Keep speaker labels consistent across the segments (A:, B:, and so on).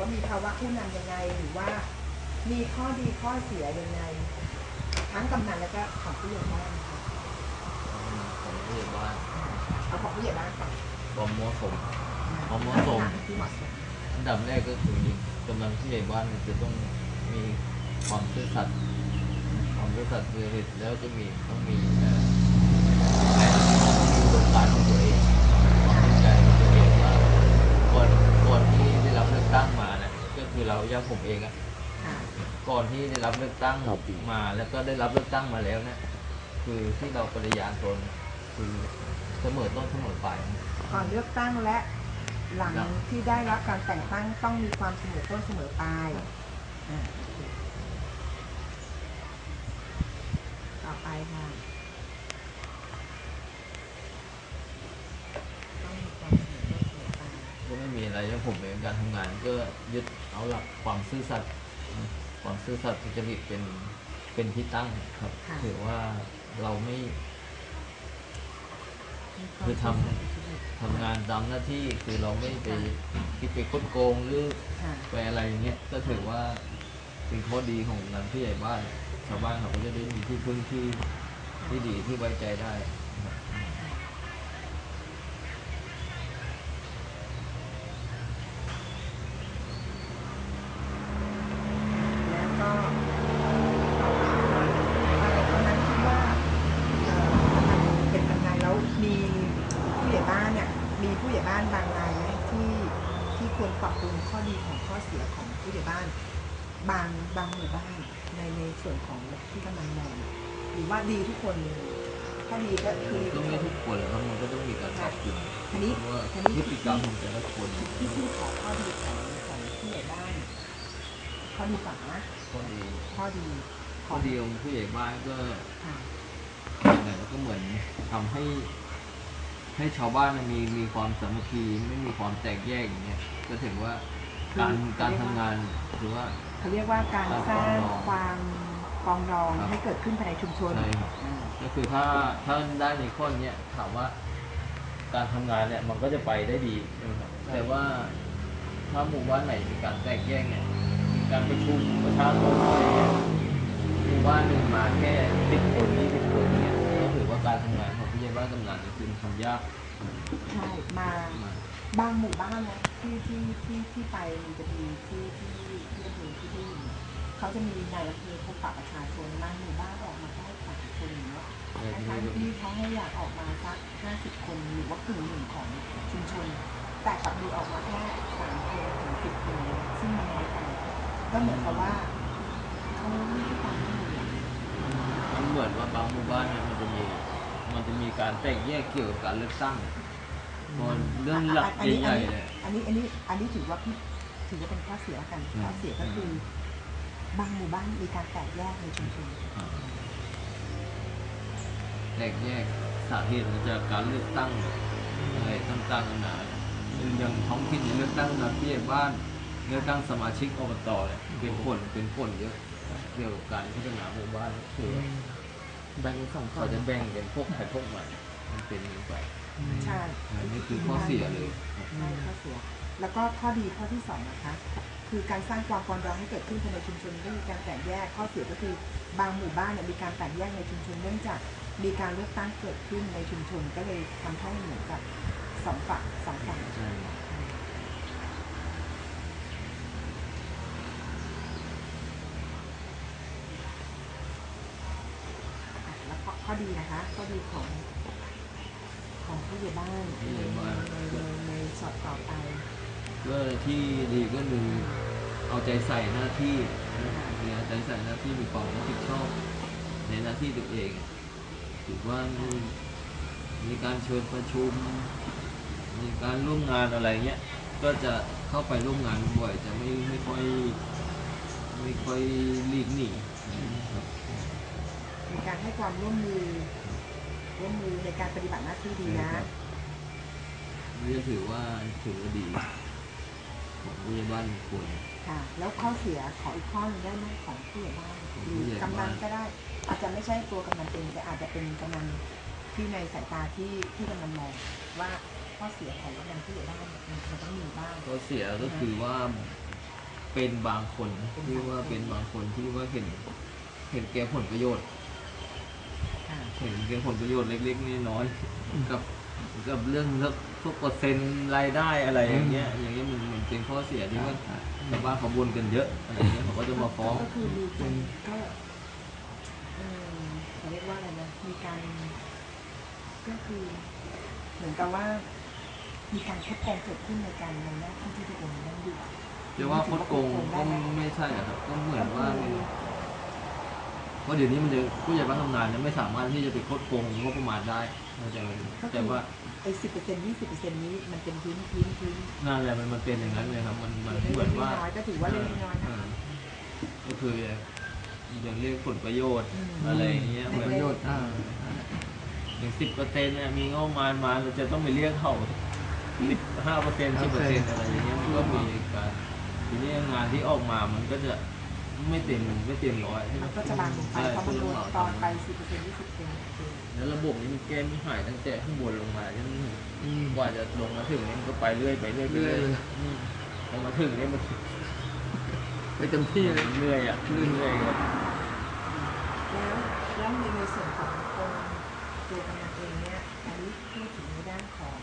A: ว่ามีภาวะผู้นำยังไงหรือว่า มีข้อดีข้อเสียยังไง ทั้งกำนันแล้วก็ของผู้ใหญ่บ้านนะคะ
B: ของผู้ใหญ่บ้าน
A: เอาของผู้ใหญ่บ้านก่อน
B: ความเหมาะสมความเหมาะสม
A: ที่เหมาะสม
B: อันดับแรกก็คือกำลังผู้ใหญ่บ้านจะต้องมีความซื่อสัตย์ความซื่อสัตย์คือเหตุแล้วจะมีต้องมีเอ่ออุดมการของตัวเองความตั้งใจของตัวเองว่าก่อนก่อนที่ได้รับเลือกตั้งมาเนี่ยก็ คือเราอย่างผมเองอะ
A: ค่ะ
B: ก่อนที่ได้รับเลือกตั้ง
C: ครับ
B: มา แล้วก็ได้รับเลือกตั้งมาแล้วเนี่ยคือที่เราปฏิญาณตนคือเสมอต้นเสมอปลาย
A: ก่อนเลือกตั้งและหลัง
B: ครับ
A: ที่ได้รับการแต่งตั้งต้องมีความเสมอต้นเสมอปลายอ่าโอเคต่อไปค่ะต้องมีความเสมอต้นเสมอปลาย
B: ก็ไม่มีอะไรแล้ว ผมเองการทำงานก็ยึดเอาหลักความซื่อสัตย์ความซื่อสัตย์สุจริตเป็นเป็นที่ตั้งครับ
A: ค่ะ
B: ถือว่าเราไม่
A: มีวาม
B: คือทำ
A: เสมอต้นเสมอปลาย
B: ทำงานตามหน้าที่คือเราไม่ไปคิดไปคดโกงหรือ
A: ค่ะ
B: ไปอะไรอย่างเงี้ยก็ถือว่าเป็นข้อดีของงานผู้ใหญ่บ้านชาวบ้านเขาก็จะได้มีที่พึ่งที่ที่ดีที่ไว้ใจได้นะครับ
A: แล้วก็อะไรตอนนั้นคิดว่าเอ่อมันเป็นยังไงแล้วมีผู้ใหญ่บ้านเนี่ย มีผู้ใหญ่บ้านบางรายไหมที่ที่ ควรปรับปรุงข้อดีของข้อเสียของผู้ใหญ่บ้าน บางบางหมู่บ้านในในส่วนของที่กำลังมองหรือว่าดีทุกคนเลยถ้าดีก็คือ
B: ก็ไม่ทุกคนแล้วมันก็ต้องมีการปรับปรุง
A: อันนี้
B: เพราะว่า
A: อันนี้
B: พฤติกรรมของแต่ละคน
A: ที่ที่ขอข้อดีของของผู้ใหญ่บ้านข้อดีก่อนนะ
B: ข้อดี
A: ข้อดีข
B: ข้
A: อ
B: องดีของผู้ใหญ่บ้านก็
A: ค่ะ
B: ยังไงก็เหมือนทำให้ ให้ชาวบ้านมีมีความสามัคคีไม่มีความแตกแยกอย่างเงี้ยก็ถือว่าการการทำงานถือว่า
A: เขาเรียกว่าการสร้างความปรองดอง
B: ครับ
A: ให้เกิดขึ้นภายในชุมชน
B: ใช่ครับ
A: อ่า
B: ก็คือถ้าถ้าได้ในข้อเนี้ยถามว่า การทำงานเนี่ยมันก็จะไปได้ดีใช่ไหมครับแต่ว่าถ้าหมู่บ้านไหนมีการแตกแยกเนี่ยมีการประชุมประชาคมอะไรเงี้ยหมู่บ้านหนึ่งมาแค่สิบคนยี่สิบคนเนี่ยก็ถือว่าการทำงาน ของผู้ใหญ่บ้านกำนันเนี่ยคือทำยาก
A: ใช่มา
B: มาก
A: บางหมู่บ้านนะที่ที่ที่ที่ไปมันจะมีที่ที่ที่อำเภอที่ที่อยู่เขาจะมีนายอำเภอพบปะประชาชนบางหมู่บ้านออกมาแค่สามคนอย่างเงี้ย
B: แต่ที่
A: ทั้งๆที่เขาให้อยากออกมาสักห้าสิบคนหรือว่ากึ่งหนึ่งของชุมชน แต่กลับมีออกมาแค่สามคนถึงสิบคนซึ่งมันน้อยไปก็เหมือนกับว่าเขาไม่ได้ตามที่เลยอะ
B: มันเหมือนว่าบางหมู่บ้านเนี่ยมันจะมี มันจะมีการแตกแยกเกี่ยวกับการเลือกตั้งพอเรื่องหลัก
A: อันนี้
B: ใหญ่ๆเนี่ย
A: อันนี้อันนี้อันนี้ถือว่าพี่ถือว่าเป็นข้อเสียกัน
B: อืม
A: ข้อเสียก็คือบางหมู่บ้านมีการแตกแยกในชุมชน
B: แตกแยกสาเหตุมาจากการเลือกตั้งอะไรต่างๆนานาอย่างท้องถิ่นเนี่ยเลือกตั้งนายผู้ใหญ่บ้านเลือกตั้งสมาชิกอบตเนี่ยเป็นผลเป็นผลเยอะเกี่ยวกับการพัฒนาหมู่บ้านคือ
C: แบ่งเป็นสองฝั่
B: เขา
C: ง
B: จะแบ่งเป็นพวกใครพวกมันมันเป็นอย่างนี้ไป
A: ใช่
B: อันนี้คือข้อเสียเลย
A: ใช่ข้อเสีย แล้วก็ข้อดีข้อที่สองนะคะ คือการสร้างความปรองดองให้เกิดขึ้นภายในชุมชนไม่มีการแตกแยก ข้อเสียก็คือบางหมู่บ้านเนี่ยมีการแตกแยกในชุมชนเนื่องจากมีการเลือกตั้งเกิดขึ้นในชุมชนก็เลยทำให้เหมือนกับสองฝั่งสองฝั่ง
B: ใช่
A: อะแล้ว ข้อดีนะคะข้อดีของของผู้ใหญ่บ้าน
B: ผู้ใหญ่บ้าน
A: ในในในสอดต่อไป
B: ก็ที่ดีก็คือเอาใจใส่หน้าที่มีเอาใจใส่หน้าที่มีความรับผิดชอบในหน้าที่ตัวเองถือว่ามีมีการเชิญประชุมมีการร่วมงานอะไรเงี้ยก็จะเข้าไปร่วมงานบ่อยจะไม่ไม่ค่อยไม่ค่อยหลีกหนี
A: ให้ความร่วมมือ ร่วมมือในการปฏิบัติหน้าที่ดีนะ
B: นี่ก็ถือว่าถือว่าดีของผู้ใหญ่บ้านควร
A: ค่ะ แล้วข้อเสียขออีกข้อหนึงได้ไหมของผู้ใหญ่บ้าน
B: ของ
A: ห
B: ผู้
A: รือ
B: ใหญ่
A: กำนัน
B: บ้าน
A: ก็ได้ อาจจะไม่ใช่ตัวกำนันเองแต่อาจจะเป็นกำนันที่ในสายตาที่ที่กำนันมองว่าข้อเสียของกำนันผู้ใหญ่บ้านเนี่ยมันมันต้องมีบ้าง
B: ก็เสียก็คือว่าเป็นบางคนที่ว่าเป็นบางคนที่ว่าเห็น เห็นแก่ผลประโยชน์
A: ค่ะ
B: เห็นแก่ผลประโยชน์เล็กๆน้อยๆกับกับเรื่องพวกเปอร์เซ็นต์รายได้อะไรอย่างเงี้ยอย่างเงี้ยมันมันเป็นข้อเสียที่ว่าชาวบ้านเขาบ่นกันเยอะอะไรเงี้ยเขาก็จะมาฟ้อง
A: ก็คือมีคนก็เออเขาเรียกว่าอะไรนะมีการก็คือเหมือนกับว่า มีการคดโกงเกิดขึ้นในการในหน้าที่ที่ตัวเองนั่งอยู่
B: จะว่าคดโกงก็ไม่ใช่อะครับก็เหมือนว่ามัน เพราะเดี๋ยวนี้มันจะผู้ใหญ่บ้านทำงานเนี่ยไม่สามารถที่จะไปคดโกงงบประมาณได้เข้าใจไหมแต่ว่า
A: ไอ้สิบเปอร์เซ็นต์ยี่สิบเปอร์เซ็นต์นี้มันเป็นพื้นพื้นพื้น
B: นั่นแหละมันมันเป็นอย่างนั้นเลยครับ มันมัน
A: เล็กๆ
B: เหมือนว่า
A: น้อยๆก็ถือว่าเล็กๆน้อยๆนะ
B: เก็คืออย่างเรียกผลประโยชน์
A: อืม
B: อะไรอย่างเงี้ย
A: ผล
B: เหมือน
C: ประโยชน์อ่า
B: อย่างสิบเปอร์เซ็นต์เนี่ยมีงบประมาณมาเราจะต้องไปเรียกเขาสิบห้าเปอร์เซ็นต์สิบเปอร์เซ็นต์อะไรอย่างเงี้ยมันก็มีการทีนี้งานที่ออกมามันก็จะ ไม่เต็มไม่เต็มร้อยใช่ไหม
A: มันก็จะบางลงไป
B: ใช่
A: เพราะมันลด
B: ผู้รับเห
A: ต
B: มา
A: อนไป
B: ทำ
A: สิบเปอร์เซ็นต์ยี่สิบเปอร์เซ็นต์
B: แล้วระบบนี้มันแก้ไม่หายตั้งแต่ข้างบนลงมาจน
C: อืม
B: กว่าจะลงมาถึงเนี่ยมันก็ไปเรื่อยไปเรื่อยไปเรื่อย
C: เรื่อยเลย
B: อืมพอมาถึงเนี่ยมัน
C: ไปเต็มที่เลย
B: เหนื่อยอะเรื่อยๆครับ
A: แล้วแล้วในในส่วนของตัวตัวกำนันเองเนี่ยอันนี้พูดถึงในด้านของ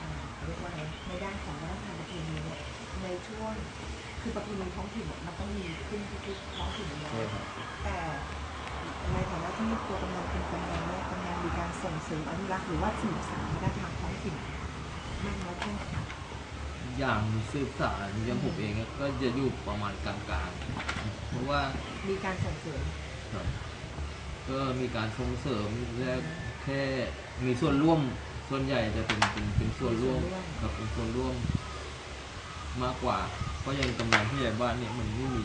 A: อ่าเรียกว่าอะไรในด้านของวัฒนธรรมประเพณีเนี่ยในช่วง คือประเพณีท้องถิ่นเนี่ยมันต้องมีขึ้นทุกๆท้องถิ่นอยู่แล้ว
B: ใช่ครับ
A: แต่ในฐานะที่ตัวกำนันเป็นกำนันเนี่ยกำนันมีการส่งเสริมอนุรักษ์หรือว่าสืบสานวัฒนธรรมท้องถิ่นมากน้อยแค่ไหนคะ
B: อย่างสืบสารอย่างผมเองก็จะอยู่ประมาณกลางๆ เพราะว่า
A: มีการส่งเสริม
B: ครับก็มีการส่งเสริมและแค่มีส่วนร่วมส่วนใหญ่จะเป็นเป็นเป็นส่วนร่วมครับเป็นส่วนร่วมมากกว่า เพราะอยังกำลังผู้ใหญ่บ้านเนี่ยมันไม่มี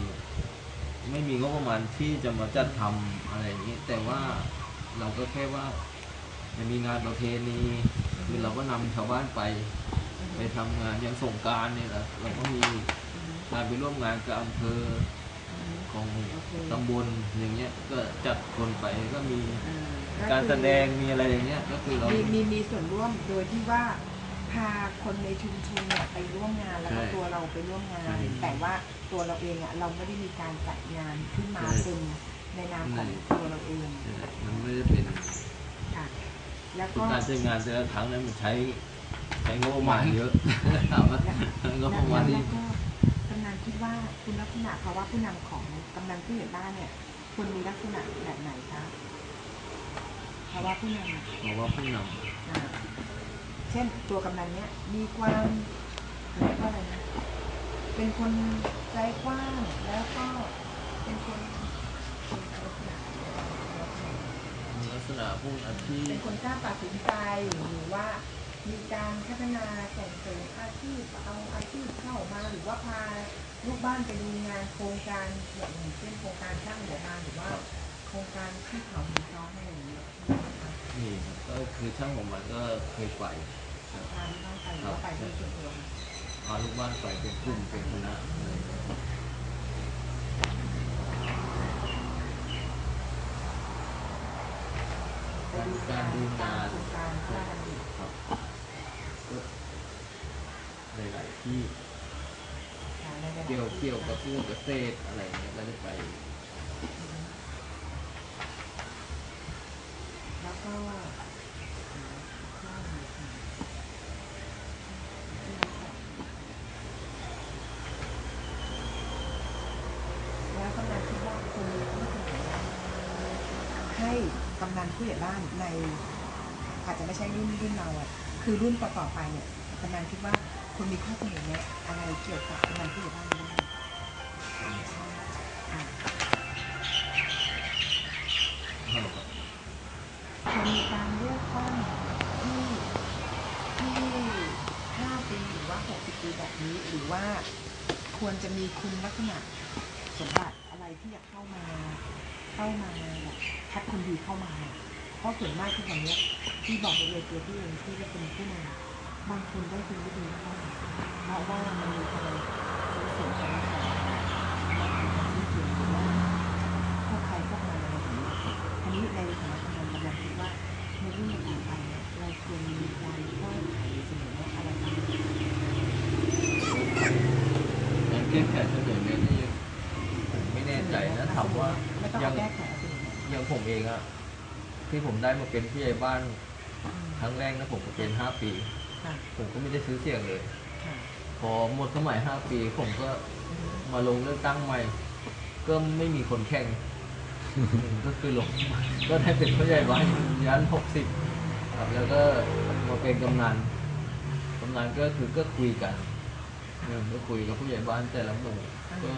B: ไม่มีงบประมาณที่จะมาจัดทำอะไรอย่างนี้ แต่ว่าเราก็แค่ว่าจะมีงานประเพณีคือเราก็นำชาวบ้านไป ไปทำงานอย่างสงกรารเนี่ยแหละเราก็มีการไปร่วมงานกับอำเภอของตำบลอย่างเงี้ยก็จัดคนไปก็มีการแสดงมีอะไรอย่างเงี้ยก็คือเรา
A: มีมีมีส่วนร่วมโดยที่ว่า พาคนในชุมชนเนี่ยไปร่วมงานแล้วก็
B: ใช่
A: ตัวเราไปร่วมงาน
B: ใช่
A: แต่ว่าตัวเราเองอะเราไม่ได้มีการจัดงานขึ้นมา
B: ใช่
A: เป็นในนามของ
B: ใช่
A: ตัวเราเอง
B: มันไม่ได้เป็น
A: ค่ะ แล้ว
B: คือ
A: ก็
B: การใช้งานแต่ละครั้งนั้นมันใช้ใช้งบประมาณเยอะถามว่างบประมาณ
A: แล้
B: ที่
A: วก็กำนันคิดว่าคุณลักษณะภาวะผู้นำของกำนันผู้ใหญ่บ้านเนี่ยควรมีลักษณะแบบไหนคะภาวะผู้นำอะ
B: บอกว่าผู้น
A: อ่า เช่นตัวกำนันเนี่ยมีความเรียกว่าอะไรนะเป็นคนใจกว้างแล้วก็เป็นคนเป็นลักษณะำ
B: ลักษณะผู้นำที่
A: เป็นคนกล้าตัดสินใจหรือว่ามีการพัฒนาส่งเสริมอาชีพเอาอาชีพเข้ามาหรือว่าพาลูกบ้านไปดูงานโครงการอย่างเช่นโครงการสร้างหัวบ้านหรือว่าโครงการที่เขาหมู่ซ้อนอะไรอย่างเงี้ยใช่ไหมคะ
B: นี่ครับก็คือช่างของมันก็เคยไป
A: พาที่บ้านไปหรือว่าไปด้วยส่วนตัว
B: พาลูกบ้านไปเป็นกลุ่มเป็นคณะอะไรอย่างเงี้ย
A: ไปดูการดูงานการ
B: ครับก็หลายๆที่เกี่ยวเกี่ยวกับพวกเกษตรอะไรเงี้ยก็จะไป
A: แล้วก็แล้วกำนันคิดว่าคนมีลักษณะให้กำนัน ผู้ใหญ่บ้านใน อาจจะไม่ใช่รุ่นรุ่นเราอะคือรุ่นต่อๆไปเนี่ยกำนันคิดว่าคนมีข้อเสนอแนะอะไรเกี่ยวกับกำนันผู้ใหญ่บ้านบ้างอ่า
B: ครับ
A: ควมีการเลือกตั้งที่ที่ห้าปีหรือว่าหกสิบปีแบบนี้หรือว่าควรจะมีคุณลักษณะสมบัติอะไรที่จะเข้ามาเข้ามาแบบ คัดคนดีเข้ามา เพราะส่วนมากที่ตอนนี้ยที่บอกไปเลยตัวที่เองที่จะเป็นผู้นำบางคนได้คุณไม่ดีเข้ามาเพราะว่ามันมีอะไรเสียงของของที่เสียว่าพวกใครพวกมันอะไรแบบนี้อันนี้ในฐานะกำลังกำลังคิดว่าในรุ่นต่อไปเนี่ยเราควรมีการเพิ่ม
B: เข้มแข็งเฉยๆเนี่ยนี่ผมไม่แน่ใจนะถามว่า
A: ไม่ต้อง
B: ยั
A: เอา
B: ง
A: แก้ไขเอาสิ
B: อย่างผม เองอะที่ผมได้มาเป็นผู้ใหญ่บ้านครั้งแรกนะผมก็เป็นห้าปี
A: ค่ะ
B: ผมก็ไม่ได้ซื้อเสียงเลย
A: ค่ะ
B: พอหมดสมัยห้าปี ผมก็มาลงเลือกตั้งใหม่ ก็ไม่มีคนแข่ง ก็คือลงก็ได้เป็นผู้ใหญ่บ้านยันหกสิบครับแล้วก็มาเป็นกำนันกำนันก็คือก็คุยกันเออก็คุยกับผู้ใหญ่บ้านแต่ละหมู่ก็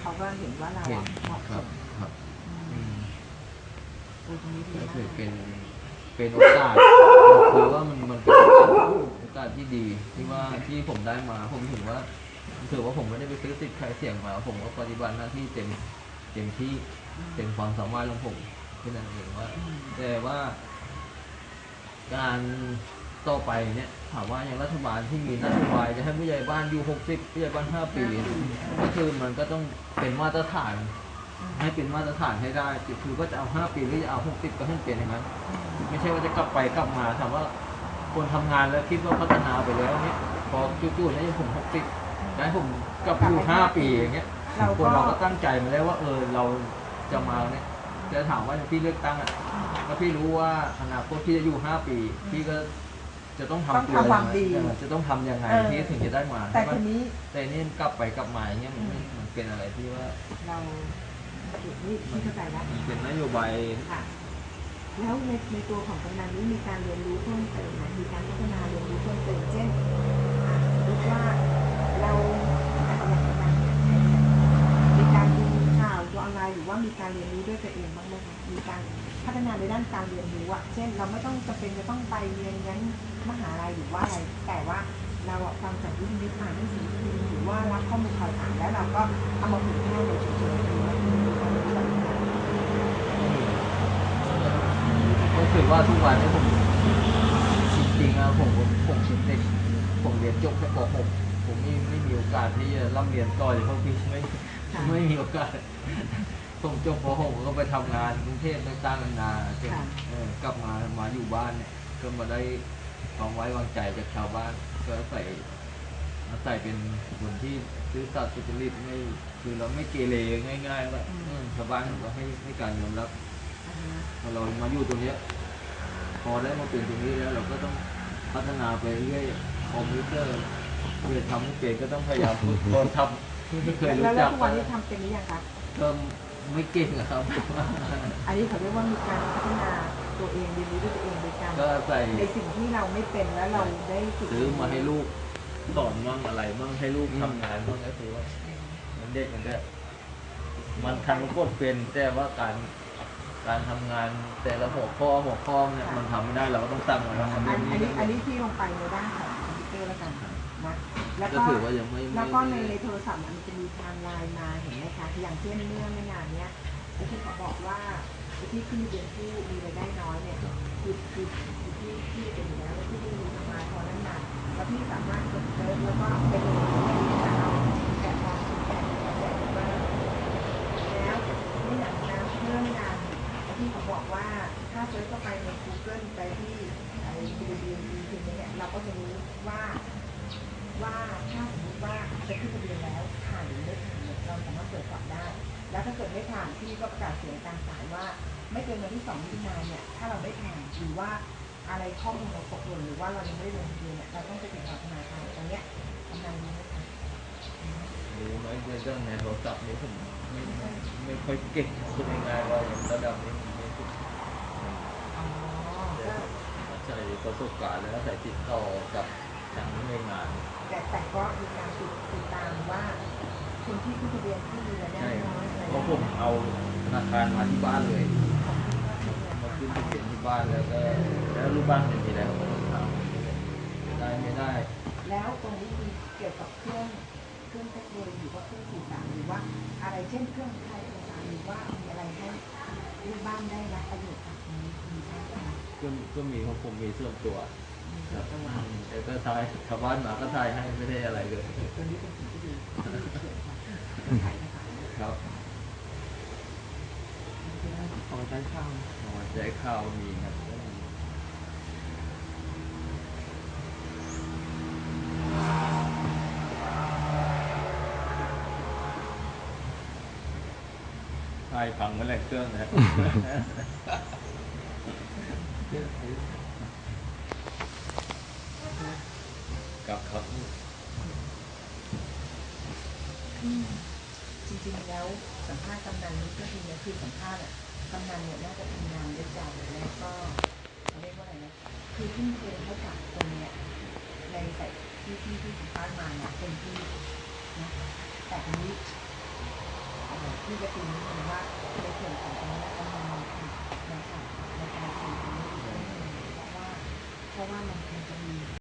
A: เขาก็เห็นว่าเรา
B: เห็น
A: อะเหมาะ
B: ค
A: ส
B: รับ
A: ม
B: ครับ
A: อื
B: อื
A: ม
B: ม
A: พูดตรงนี้ดี
B: ก็คือเป็นเป็นโอกาสคือว่ามันมันเป็นโอกาสที่ดีที่ว่าที่ผมได้มา ผมถือว่าถือว่าผมไม่ได้ไปซื้อสิทธิ์ใครเสี่ยงมา ผมก็ปฏิบัติหน้าที่เต็มเต็มที่เต็มความสามารถของผมแค่นั้นเองว่า แต่ว่า การต่อไปเนี่ยถามว่าอย่างรัฐบาลที่มีนโยบายจะให้ผู้ใหญ่บ้านอยู่ 60ผู้ใหญ่บ้าน 5 ปี ก็คือมันก็ต้องเป็นมาตรฐาน ให้เป็นมาตรฐานให้ได้คือว่าจะเอา5ปีหรือจะเอา60ก็ให้เป็นอย่างนั้นไม่ใช่ว่าจะกลับไปกลับมาถามว่าคนทำงานแล้วคิดว่าพัฒนาไปแล้วเนี่ยพอจู่ๆเนี่ยผม60จะให้ผมกลับอยู่5ปีอย่างเงี้ย
A: เรา
B: คน
A: ก็
B: เราก็ตั้งใจมาแล้วว่าเออเราจะมาเนี่ยจะถามว่าอย่างพี่เลือกตั้งอะก็พี่รู้ว่าอนาคตพี่จะอยู่5ปี พี่ก็จะต้องทำ
A: ต้อง
B: ตัว
A: ทำความดี
B: เออจะต้องทำยังไง
A: เออ
B: ที่ถึงจะได้มา
A: แต่
B: ใช่ปะ
A: ทีนี้
B: แต่นี่กลับไปกลับมาอย่างเงี้ยมันไม่มันเป็นอะไรที่ว่า
A: เรา จุดนี้ที่เข้าใจแล้ว
B: มันเป็นนโยบาย
A: ค่ะ แล้วในในตัวของกำนันนี้มีการเรียนรู้เพิ่มเติมไหมมีการพัฒนาเรียนรู้เพิ่มเติมเช่นอะสมมติว่าเราอาจจะอยากกำนันเนี่ยมีการดูข่าวดูออนไลน์หรือว่ามีการเรียนรู้ด้วยตัวเองบ้างไหมคะมีการพัฒนาในด้านการเรียนรู้อะเช่น เราไม่ต้องจำเป็นจะต้องไปเรียนยันมหาลัยหรือว่าอะไร แต่ว่าเราอะฟังจากวิทยุอ่านหนังสือพิมพ์หรือว่ารับข้อมูลข่าวสารแล้วเราก็เอามาเผยแพร่ในชุมชนหรือว่ามีการเรียนรู้แบบนี้
B: ก็คือ ว่าทุกวันนี้ผมจริงๆอะผมผมผมเป็นเด็กผมเรียนจบแค่ป .6 ผมไม่ไม่มีโอกาสที่จะร่ำเรียนต่อเลยเพราะพี่ไม่ไม่มีโอกาสผมจบป .6 ก็ไปทำงานกรุงเทพไปตั้งนาจนเออกลับมามาอยู่บ้านเนี่ยก็มาได้ความไว้วางใจจากชาวบ้านก็ใส่อาศัยเป็นคนที่ซื่อสัตย์สุจริตไม่คือเราไม่เกเรง่ายๆว่าเออชาวบ้านก็ให้ให้การยอมรับ
A: อ่าฮะ
B: พอเรามาอยู่ตรงเนี้ย พอได้มาเป็นตรงนี้แล้ว เราก็ต้องพัฒนาไปเรื่อยคอมพิวเตอร์เพื่อทำให้เป็นก็ต้องพยายามฝึกตอนทำไม่เคยรู้
A: แล้ว
B: จั
A: แล้ว
B: ก
A: ทุกวันนี้ทำเป็นหรือยังคะ
B: ก็ไม่เก่งอะครับ
A: อันนี้เขาเรียกว่ามีการพัฒนาตัวเองเรียนรู้ด้วยตัวเองโดยการ
B: ก็ใส่
A: ในสิ่งที่เราไม่เป็นแล้วเราได้ฝึก
B: ซื้อมาให้ลูกสอนมั่งอะไรมั่งให้ลูกทำงานมั่งก็คือว่ามันเด็กมันก็มันทันกดเป็นแต่ว่าการ การทำงานแต่ละหัวข้อหัวข้อเนี่ยมันทำไม่ได้เราก็ต้องตั้งมัน
A: อั
B: ทำ
A: น
B: เรื่
A: อั
B: อนง
A: นี้
B: นี้
A: อันนี้ที่ลงไปในด้านของคอมพิวเตอร์แล้วกันนะแล้ว
B: ก็
A: ก็
B: ถือว่ายังไม่
A: แล้วก็ใน
B: ไม่
A: ในโทรศัพท์มันจะมีไทม์ไลน์มาเห็นไหมคะอย่างเช่นเมื่อไม่นานเนี้ยที่เขาบอกว่าที่ขึ้นทะเบียนผู้มีรายได้น้อยเนี่ยคือคือคือที่ที่เป็นอยู่แล้วแล้วที่ไม่มีทำงานพอนั้นมาแล้วพี่สามารถกดเซิร์ชแล้วก็ไปลงในนี้นะคะแอบมองถึงแอบแอบว่าแล้วไม่หนักนะเรื่องงานแล้ว ที่เขาบอกว่าถ้าเซิร์ชเข้าไปใน Google ไปที่ไอ้ BBB ทีนี้เนี่ยเราก็จะรู้ว่าว่าถ้าสมมติว่าจะขึ้นทะเบียนแล้วผ่านหรือไม่ผ่านเนี่ยเราสามารถตรวจสอบได้ แล้วถ้าเกิดไม่ผ่านพี่ก็ประกาศเสียงกางสายว่า ไม่เกินวันที่สองมิถุนายนเนี่ยถ้าเราไม่ผ่านหรือว่าอะไรข้อมูลเราตกหล่นหรือว่าเรายังไม่ได้ลงทะเบียนเนี่ยเราต้องไปติดต่อธนาคารตรงเนี้ยกำลังนี้นะคะ
B: รู้ไหมเรื่องในโทรศัพท์นี้ผมไม่ไม่ไม่ค่อยเก่งพูดง่ายๆว่าอย่างระดับนี้ผมไม่ถูก
A: อ๋อ
B: แต่
A: ก็
B: ผมใช้ประสบการณ์แล้วก็ใส่ติดต่อกับทางหน่วยงาน
A: แต่แต่ก็มีการติดติดตามว่าคนที่ขึ้นทะเบียนที่มีรายได้
B: ใช่
A: น้อยอะไร
B: เพราะผมเอาธนาคารมาที่บ้านเลย
A: ของที่ก็ใช้เงิน
B: มา
A: มา
B: ขึ้น
A: ไป
B: ทะเบียนที่บ้านแล้วก็แล้วรูปบ้านเป็นที่ไหนเขาก็ต้องถามได้ไม่ได้
A: แล้วตรงนี้มีเกี่ยวกับเครื่องเครื่องเทคโนโลยีหรือว่าเครื่องสื่อสารหรือว่าอะไรเช่นเครื่องไทยเอกสารหรือว่ามีอะไรให้ลูกบ้านได้รับประโยชน์จากตรงนี้
B: ก็มีเขาคงมมีส่วนตัวครับแต่ก็ทายชาวบ้านมาก็ทายให้ไม่ได้อะไรเลย
A: ค
B: รับ
C: ของใจข้าว
B: ของใจข้าวมีครับ
D: ใช่ฟังเม่อไรเครื่องนะ กับครับ
A: จริงๆแล้วสัมภาษณ์กำนันนี่ก็คือเนี่ยคือสัมภาษณ์อะกำนันเนี่ยน่าจะทำงานด้วยใจแล้วก็เขาเรียกว่าอะไรนะคือทุ่มเทให้กับตรงเนี้ยในใส่ที่ที่ที่สัมภาษณ์มาเนี่ยเป็นที่นะแต่ทีนี้เอ่อพี่จะตีนิดนึงว่าในส่วนของตรงนี้กำนันมีผิดนะคะในการทำตรงนี้อีก เรื่องหนึ่งเพราะว่าเพราะว่ามันมันจะมี